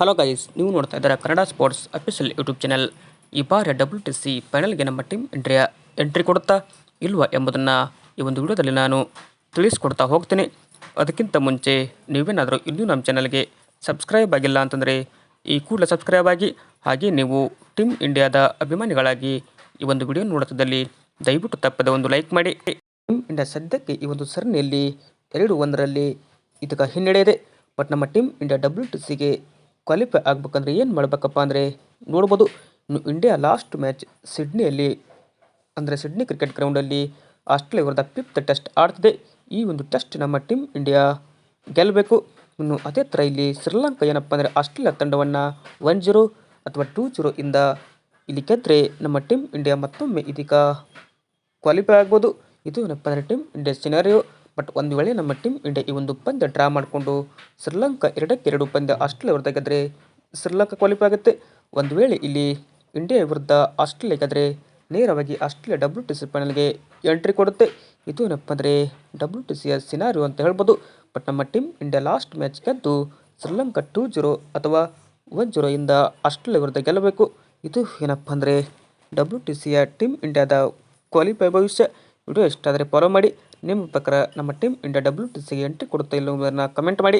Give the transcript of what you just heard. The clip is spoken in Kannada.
ಹಲೋ ಗೈಸ್ ನೀವು ನೋಡ್ತಾ ಇದ್ದಾರೆ Kannada sports official YouTube channel ಈ ಬಾರಿ ಡಬ್ಲ್ಯೂ ಟಿ ಸಿ ಫೈನಲ್ಗೆ ನಮ್ಮ ಟೀಮ್ ಎಂಟ್ರಿಯ ಎಂಟ್ರಿ ಕೊಡುತ್ತಾ ಇಲ್ವಾ ಎಂಬುದನ್ನು ಈ ಒಂದು ವಿಡಿಯೋದಲ್ಲಿ ನಾನು ತಿಳಿಸ್ಕೊಡ್ತಾ ಹೋಗ್ತೀನಿ. ಅದಕ್ಕಿಂತ ಮುಂಚೆ ನೀವೇನಾದರೂ ಇನ್ನೂ ನಮ್ಮ ಚಾನಲ್ಗೆ ಸಬ್ಸ್ಕ್ರೈಬ್ ಆಗಿಲ್ಲ ಅಂತಂದರೆ ಈ ಕೂಡಲೇ ಸಬ್ಸ್ಕ್ರೈಬ್ ಆಗಿ, ಹಾಗೆ ನೀವು ಟೀಮ್ ಇಂಡಿಯಾದ ಅಭಿಮಾನಿಗಳಾಗಿ ಈ ಒಂದು ವಿಡಿಯೋ ನೋಡುತ್ತಿದ್ದಲ್ಲಿ ದಯವಿಟ್ಟು ತಪ್ಪದೆ ಒಂದು ಲೈಕ್ ಮಾಡಿ. ಟೀಮ್ ಇಂಡಿಯಾ ಸದ್ಯಕ್ಕೆ ಈ ಒಂದು ಸರಣಿಯಲ್ಲಿ ಎರಡು ಒಂದರಲ್ಲಿ ಇದಕ್ಕೆ ಹಿನ್ನಡೆ ಇದೆ. ಬಟ್ ನಮ್ಮ ಟೀಮ್ ಇಂಡಿಯಾ ಡಬ್ಲ್ಯೂ ಟಿ ಸಿಗೆ ಕ್ವಾಲಿಫೈ ಆಗಬೇಕಂದ್ರೆ ಏನು ಮಾಡಬೇಕಪ್ಪ ಅಂದರೆ ನೋಡ್ಬೋದು ಇಂಡಿಯಾ ಲಾಸ್ಟ್ ಮ್ಯಾಚ್ ಸಿಡ್ನಿಯಲ್ಲಿ, ಅಂದರೆ ಸಿಡ್ನಿ ಕ್ರಿಕೆಟ್ ಗ್ರೌಂಡಲ್ಲಿ ಆಸ್ಟ್ರೇಲಿಯಾ ವಿರುದ್ಧ ಫಿಫ್ತ್ ಟೆಸ್ಟ್ ಆಡ್ತಿದೆ. ಈ ಒಂದು ಟೆಸ್ಟ್ ನಮ್ಮ ಟೀಮ್ ಇಂಡಿಯಾ ಗೆಲ್ಲಬೇಕು ಇನ್ನು ಅದೇ ಥರ ಇಲ್ಲಿ ಶ್ರೀಲಂಕಾ ಏನಪ್ಪ ಅಂದರೆ ಆಸ್ಟ್ರೇಲಿಯಾ ತಂಡವನ್ನು ಒನ್ ಜೀರೋ ಅಥವಾ ಟೂ ಜೀರೋ ಇಂದ ಇಲ್ಲಿ ಗೆದ್ದರೆ ನಮ್ಮ ಟೀಮ್ ಇಂಡಿಯಾ ಮತ್ತೊಮ್ಮೆ ಇದೀಗ ಕ್ವಾಲಿಫೈ ಆಗ್ಬೋದು. ಇದು ಏನಪ್ಪ ಅಂದರೆ ಟೀಮ್ ಇಂಡಿಯಾ ಸಿನಾರಿಯೋ ಬಟ್ ಒಂದು ವೇಳೆ ನಮ್ಮ ಟೀಮ್ ಇಂಡಿಯಾ ಈ ಒಂದು ಪಂದ್ಯ ಡ್ರಾ ಮಾಡಿಕೊಂಡು ಶ್ರೀಲಂಕಾ ಎರಡಕ್ಕೆ ಎರಡು ಪಂದ್ಯ ಆಸ್ಟ್ರೇಲಿಯಾ ವಿರುದ್ಧ ಗೆದ್ದರೆ ಶ್ರೀಲಂಕಾ ಕ್ವಾಲಿಫೈ ಆಗುತ್ತೆ. ಒಂದು ವೇಳೆ ಇಲ್ಲಿ ಇಂಡಿಯಾ ವಿರುದ್ಧ ಆಸ್ಟ್ರೇಲಿಯಾ ಗೆದ್ದರೆ ನೇರವಾಗಿ ಆಸ್ಟ್ರೇಲಿಯಾ ಡಬ್ಲ್ಯೂ ಟಿ ಸಿ ಫೈನಲ್ಗೆ ಎಂಟ್ರಿ ಕೊಡುತ್ತೆ. ಇದು ಏನಪ್ಪ ಅಂದರೆ ಡಬ್ಲ್ಯೂ ಟಿ ಸಿಯ ಸಿನಾರಿಯೋ ಅಂತ ಹೇಳ್ಬೋದು. ಬಟ್ ನಮ್ಮ ಟೀಮ್ ಇಂಡಿಯಾ ಲಾಸ್ಟ್ ಮ್ಯಾಚ್ ಗೆದ್ದು ಶ್ರೀಲಂಕಾ ಟೂ ಜೀರೋ ಅಥವಾ ಒನ್ ಜೀರೋ ಇಂದ ಆಸ್ಟ್ರೇಲಿಯಾ ವಿರುದ್ಧ ಗೆಲ್ಲಬೇಕು. ಇದು ಏನಪ್ಪ ಅಂದರೆ ಡಬ್ಲ್ಯೂ ಟಿ ಸಿಯ ಟೀಮ್ ಇಂಡಿಯಾದ ಕ್ವಾಲಿಫೈ ಭವಿಷ್ಯ. ವಿಡಿಯೋ ಇಷ್ಟ ಆದರೆ ಫಾಲೋ ಮಾಡಿ. ನಿಮ್ಮ ಪ್ರಕಾರ ನಮ್ಮ ಟೀಮ್ ಇಂಡಿಯಾ ಡಬ್ಲ್ಯೂ ಟಿ ಸಿಗೆ ಎಂಟ್ರಿ ಕೊಡುತ್ತಾ ಇಲ್ಲ ಕಮೆಂಟ್ ಮಾಡಿ.